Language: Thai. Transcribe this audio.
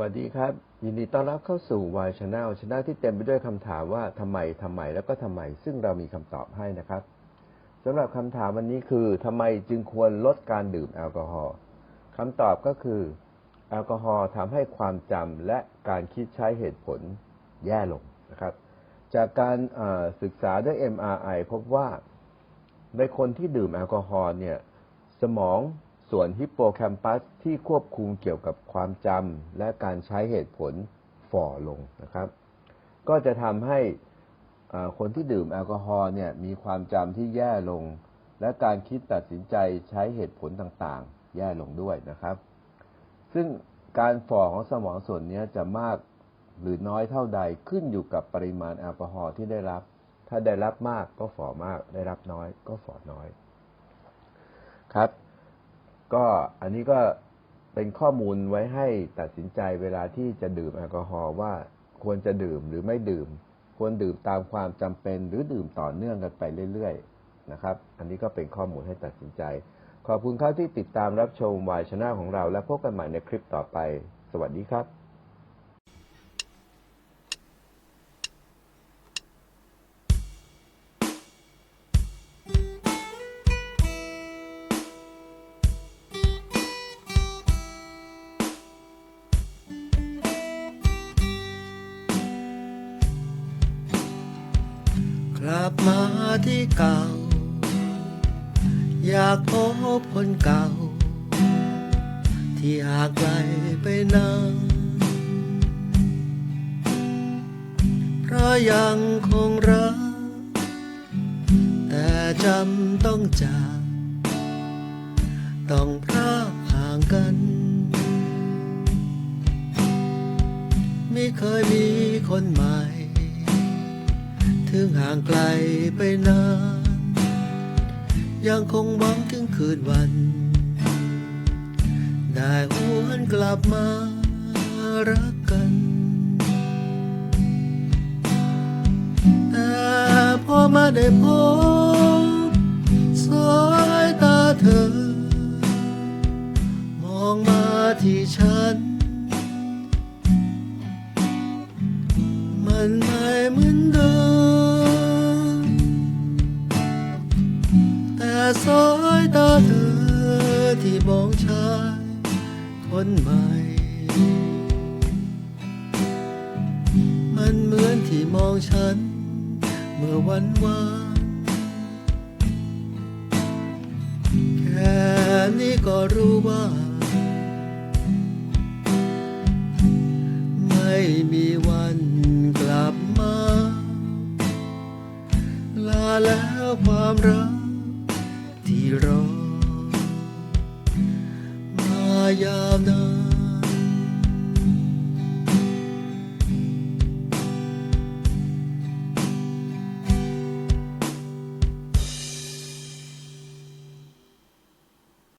วัสดีครับ ยินดีต้อนรับเข้าสู่ Y Channel Channel ที่เต็มไปด้วยคำถามว่าทำไมทำไมแล้วก็ทำไม ซึ่งเรามีคำตอบให้นะครับสำหรับคำถามวันนี้คือทำไมจึงควรลดการดื่มแอลกอฮอล์คำตอบก็คือ แอลกอฮอล์ทำให้ความจำและการคิดใช้เหตุผลแย่ลงนะครับ จากการศึกษาด้วย MRI พบว่าในคนที่ดื่มแอลกอฮอล์เนี่ยสมอง ส่วนฮิปโปแคมปัสที่ควบคุมเกี่ยวกับความจำและการใช้เหตุผลฝ่อลงนะครับ ก็จะทำให้คนที่ดื่มแอลกอฮอล์เนี่ยมีความจำที่แย่ลง และการคิดตัดสินใจใช้เหตุผลต่างๆ แย่ลงด้วยนะครับ ซึ่งการฝ่อของสมองส่วนนี้จะมากหรือน้อยเท่าใดขึ้นอยู่กับปริมาณแอลกอฮอล์ที่ได้รับ ถ้าได้รับมากก็ฝ่อมาก ได้รับน้อยก็ฝ่อน้อย ครับ ก็อันนี้ก็เป็นข้อมูลไว้ให้ตัดสินใจเวลาที่จะดื่มแอลกอฮอล์ว่าควรจะดื่มหรือไม่ดื่ม ควรดื่มตามความจำเป็นหรือดื่มต่อเนื่องกันไปเรื่อยๆนะครับ อันนี้ก็เป็นข้อมูลให้ตัดสินใจ ขอบคุณครับที่ติดตามรับชมวายชนะของเรา และพบกันใหม่ในคลิปต่อไป สวัสดีครับ ลับมาที่เก่า อยากพบคนเก่า ที่ห่างไกลไปนานเพราะยังคงรัก แต่จำต้องจาก ต้องพรากห่างกัน ไม่เคยมีคนใหม่ ถึงห่างไกลไปนาน ยังคงหวังถึงคืนวัน ได้หวนกลับมารักกันแต่พอมาได้พบสายตาเธอ มองมาที่ฉัน มันไม่เหมือนเดิม สายตาเธอที่มองชายคนใหม่ มันเหมือนที่มองฉัน เมื่อวันวานแค่นี้ก็รู้ว่า ไม่มีวันกลับมา ลาแล้วความรัก ที่รอมายาวนาน